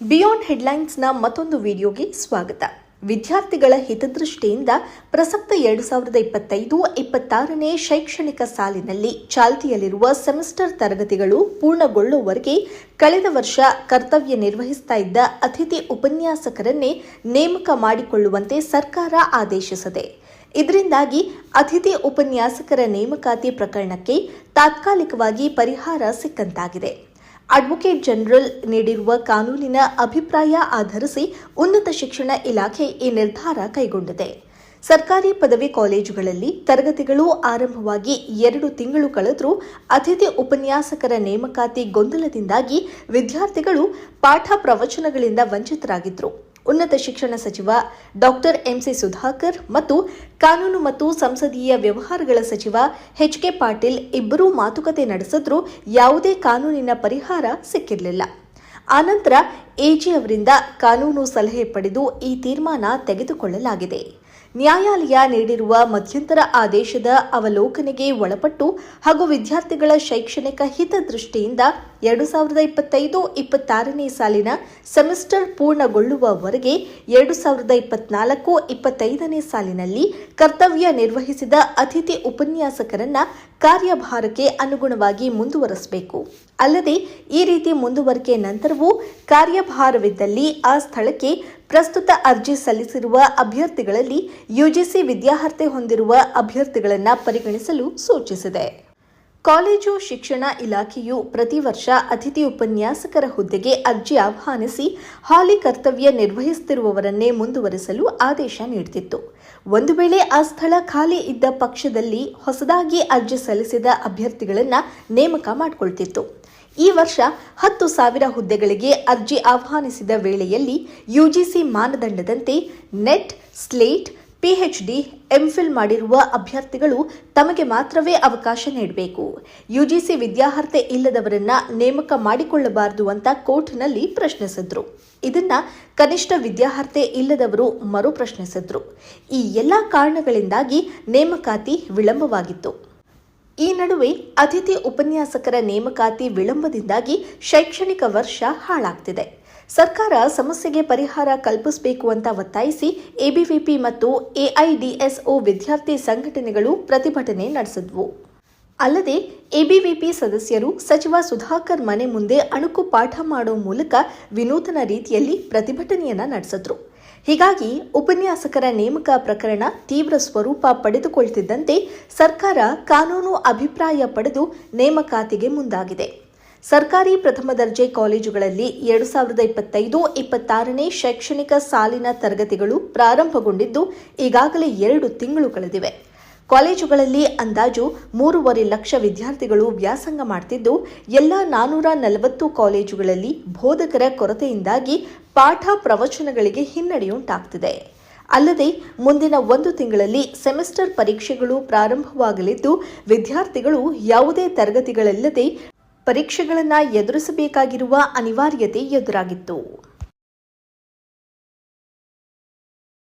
Beyond ಹೆಡ್ಲೈನ್ಸ್ನ ಮತ್ತೊಂದು ವಿಡಿಯೋಗೆ ಸ್ವಾಗತ. ವಿದ್ಯಾರ್ಥಿಗಳ ಹಿತದೃಷ್ಟಿಯಿಂದ ಪ್ರಸಕ್ತ ಎರಡು ಸಾವಿರದ ಇಪ್ಪತ್ತೈದು ಇಪ್ಪತ್ತಾರನೇ ಶೈಕ್ಷಣಿಕ ಸಾಲಿನಲ್ಲಿ ಚಾಲ್ತಿಯಲ್ಲಿರುವ ಸೆಮಿಸ್ಟರ್ ತರಗತಿಗಳು ಪೂರ್ಣಗೊಳ್ಳುವವರೆಗೆ ಕಳೆದ ವರ್ಷ ಕರ್ತವ್ಯ ನಿರ್ವಹಿಸ್ತಾ ಇದ್ದ ಅತಿಥಿ ಉಪನ್ಯಾಸಕರನ್ನೇ ನೇಮಕ ಮಾಡಿಕೊಳ್ಳುವಂತೆ ಸರ್ಕಾರ ಆದೇಶಿಸಿದೆ. ಇದರಿಂದಾಗಿ ಅತಿಥಿ ಉಪನ್ಯಾಸಕರ ನೇಮಕಾತಿ ಪ್ರಕರಣಕ್ಕೆ ತಾತ್ಕಾಲಿಕವಾಗಿ ಪರಿಹಾರ ಸಿಕ್ಕಂತಾಗಿದೆ. ಅಡ್ವೊಕೇಟ್ ಜನರಲ್ ನೀಡಿರುವ ಕಾನೂನಿನ ಅಭಿಪ್ರಾಯ ಆಧರಿಸಿ ಉನ್ನತ ಶಿಕ್ಷಣ ಇಲಾಖೆ ಈ ನಿರ್ಧಾರ ಕೈಗೊಂಡಿದೆ. ಸರ್ಕಾರಿ ಪದವಿ ಕಾಲೇಜುಗಳಲ್ಲಿ ತರಗತಿಗಳು ಆರಂಭವಾಗಿ ಎರಡು ತಿಂಗಳು ಕಳೆದರೂ ಅತಿಥಿ ಉಪನ್ಯಾಸಕರ ನೇಮಕಾತಿ ಗೊಂದಲದಿಂದಾಗಿ ವಿದ್ಯಾರ್ಥಿಗಳು ಪಾಠ ಪ್ರವಚನಗಳಿಂದ ವಂಚಿತರಾಗಿದ್ದರು. ಉನ್ನತ ಶಿಕ್ಷಣ ಸಚಿವ ಡಾಕ್ಟರ್ ಎಂಸಿ ಸುಧಾಕರ್ ಮತ್ತು ಕಾನೂನು ಮತ್ತು ಸಂಸದೀಯ ವ್ಯವಹಾರಗಳ ಸಚಿವ ಎಚ್ ಕೆ ಪಾಟೀಲ್ ಇಬ್ಬರೂ ಮಾತುಕತೆ ನಡೆಸಿದ್ರೂ ಯಾವುದೇ ಕಾನೂನಿನ ಪರಿಹಾರ ಸಿಕ್ಕಿರಲಿಲ್ಲ. ಆನಂತರ ಎಜಿ ಅವರಿಂದ ಕಾನೂನು ಸಲಹೆ ಪಡೆದು ಈ ತೀರ್ಮಾನ ತೆಗೆದುಕೊಳ್ಳಲಾಗಿದೆ. ನ್ಯಾಯಾಲಯ ನೀಡಿರುವ ಮಧ್ಯಂತರ ಆದೇಶದ ಅವಲೋಕನೆಗೆ ಒಳಪಟ್ಟು ಹಾಗೂ ವಿದ್ಯಾರ್ಥಿಗಳ ಶೈಕ್ಷಣಿಕ ಹಿತದೃಷ್ಟಿಯಿಂದ ಎರಡು ಸಾವಿರದ ಇಪ್ಪತ್ತೈದು ಇಪ್ಪತ್ತಾರನೇ ಸಾಲಿನ ಸೆಮಿಸ್ಟರ್ ಪೂರ್ಣಗೊಳ್ಳುವವರೆಗೆ ಎರಡು ಸಾವಿರದ ಇಪ್ಪತ್ನಾಲ್ಕು ಇಪ್ಪತ್ತೈದನೇ ಸಾಲಿನಲ್ಲಿ ಕರ್ತವ್ಯ ನಿರ್ವಹಿಸಿದ ಅತಿಥಿ ಉಪನ್ಯಾಸಕರನ್ನ ಕಾರ್ಯಭಾರಕ್ಕೆ ಅನುಗುಣವಾಗಿ ಮುಂದುವರಿಸಬೇಕು. ಅಲ್ಲದೆ, ಈ ರೀತಿ ಮುಂದುವರಿಕೆ ನಂತರವೂ ಕಾರ್ಯಭಾರವಿದ್ದಲ್ಲಿ ಆ ಸ್ಥಳಕ್ಕೆ ಪ್ರಸ್ತುತ ಅರ್ಜಿ ಸಲ್ಲಿಸಿರುವ ಅಭ್ಯರ್ಥಿಗಳಲ್ಲಿ ಯುಜಿಸಿ ವಿದ್ಯಾರ್ಹತೆ ಹೊಂದಿರುವ ಅಭ್ಯರ್ಥಿಗಳನ್ನು ಪರಿಗಣಿಸಲು ಸೂಚಿಸಿದೆ. ಕಾಲೇಜು ಶಿಕ್ಷಣ ಇಲಾಖೆಯು ಪ್ರತಿ ವರ್ಷ ಅತಿಥಿ ಉಪನ್ಯಾಸಕರ ಹುದ್ದೆಗೆ ಅರ್ಜಿ ಆಹ್ವಾನಿಸಿ ಹಾಲಿ ಕರ್ತವ್ಯ ನಿರ್ವಹಿಸುತ್ತಿರುವವರನ್ನೇ ಮುಂದುವರೆಸಲು ಆದೇಶ ನೀಡುತ್ತಿತ್ತು ಒಂದು ವೇಳೆ ಆ ಸ್ಥಳ ಖಾಲಿ ಇದ್ದ ಪಕ್ಷದಲ್ಲಿ ಹೊಸದಾಗಿ ಅರ್ಜಿ ಸಲ್ಲಿಸಿದ ಅಭ್ಯರ್ಥಿಗಳನ್ನು ನೇಮಕ ಮಾಡಿಕೊಳ್ತಿತ್ತು. ಈ ವರ್ಷ ಹತ್ತು ಸಾವಿರ ಹುದ್ದೆಗಳಿಗೆ ಅರ್ಜಿ ಆಹ್ವಾನಿಸಿದ ವೇಳೆಯಲ್ಲಿ ಯುಜಿಸಿ ಮಾನದಂಡದಂತೆ ನೆಟ್, ಸ್ಲೇಟ್ ಪಿಎಚ್ಡಿ ಎಂಫಿಲ್ ಮಾಡಿರುವ ಅಭ್ಯರ್ಥಿಗಳು ತಮಗೆ ಮಾತ್ರವೇ ಅವಕಾಶ ನೀಡಬೇಕು. ಯುಜಿಸಿ ವಿದ್ಯಾರ್ಹತೆ ಇಲ್ಲದವರನ್ನ ನೇಮಕ ಮಾಡಿಕೊಳ್ಳಬಾರದು ಅಂತ ಕೋರ್ಟ್ನಲ್ಲಿ ಪ್ರಶ್ನಿಸಿದ್ರು. ಇದನ್ನ ಕನಿಷ್ಠ ವಿದ್ಯಾರ್ಹತೆ ಇಲ್ಲದವರು ಮರು ಪ್ರಶ್ನಿಸಿದ್ರು. ಈ ಎಲ್ಲ ಕಾರಣಗಳಿಂದಾಗಿ ನೇಮಕಾತಿ ವಿಳಂಬವಾಗಿತ್ತು. ಈ ನಡುವೆ ಅತಿಥಿ ಉಪನ್ಯಾಸಕರ ನೇಮಕಾತಿ ವಿಳಂಬದಿಂದಾಗಿ ಶೈಕ್ಷಣಿಕ ವರ್ಷ ಹಾಳಾಗ್ತಿದೆ. ಸರ್ಕಾರ ಸಮಸ್ಯೆಗೆ ಪರಿಹಾರ ಕಲ್ಪಿಸಬೇಕು ಅಂತ ಒತ್ತಾಯಿಸಿ ಎಬಿವಿಪಿ ಮತ್ತು ಎಐಡಿಎಸ್ಒ ವಿದ್ಯಾರ್ಥಿ ಸಂಘಟನೆಗಳು ಪ್ರತಿಭಟನೆ ನಡೆಸಿದ್ವು. ಅಲ್ಲದೆ ಎಬಿವಿಪಿ ಸದಸ್ಯರು ಸಚಿವ ಸುಧಾಕರ್ ಮನೆ ಮುಂದೆ ಅಣುಕು ಪಾಠ ಮಾಡೋ ಮೂಲಕ ವಿನೂತನ ರೀತಿಯಲ್ಲಿ ಪ್ರತಿಭಟನೆಯನ್ನ ನಡೆಸಿದ್ರು. ಹೀಗಾಗಿ ಉಪನ್ಯಾಸಕರ ನೇಮಕ ಪ್ರಕರಣ ತೀವ್ರ ಸ್ವರೂಪ ಪಡೆದುಕೊಳ್ತಿದ್ದಂತೆ ಸರ್ಕಾರ ಕಾನೂನು ಅಭಿಪ್ರಾಯ ಪಡೆದು ನೇಮಕಾತಿಗೆ ಮುಂದಾಗಿದೆ. ಸರ್ಕಾರಿ ಪ್ರಥಮ ದರ್ಜೆ ಕಾಲೇಜುಗಳಲ್ಲಿ ಎರಡು ಸಾವಿರದ ಇಪ್ಪತ್ತೈದು, ಇಪ್ಪತ್ತಾರನೇ ಶೈಕ್ಷಣಿಕ ಸಾಲಿನ ತರಗತಿಗಳು ಪ್ರಾರಂಭಗೊಂಡಿದ್ದು ಈಗಾಗಲೇ ಎರಡು ತಿಂಗಳು ಕಳೆದಿವೆ. ಕಾಲೇಜುಗಳಲ್ಲಿ ಅಂದಾಜು ಮೂರುವರೆ ಲಕ್ಷ ವಿದ್ಯಾರ್ಥಿಗಳು ವ್ಯಾಸಂಗ ಮಾಡ್ತಿದ್ದು, ಎಲ್ಲ ನಾನೂರ ನಲವತ್ತು ಕಾಲೇಜುಗಳಲ್ಲಿ ಬೋಧಕರ ಕೊರತೆಯಿಂದಾಗಿ ಪಾಠ ಪ್ರವಚನಗಳಿಗೆ ಹಿನ್ನಡೆಯುಂಟಾಗ್ತಿದೆ ಅಲ್ಲದೆ, ಮುಂದಿನ ಒಂದು ತಿಂಗಳಲ್ಲಿ ಸೆಮಿಸ್ಟರ್ ಪರೀಕ್ಷೆಗಳು ಪ್ರಾರಂಭವಾಗಲಿದ್ದು, ವಿದ್ಯಾರ್ಥಿಗಳು ಯಾವುದೇ ತರಗತಿಗಳಿಲ್ಲದೆ ಪರೀಕ್ಷೆಗಳನ್ನು ಎದುರಿಸಬೇಕಾಗಿರುವ ಅನಿವಾರ್ಯತೆ ಎದುರಾಗಿತ್ತು.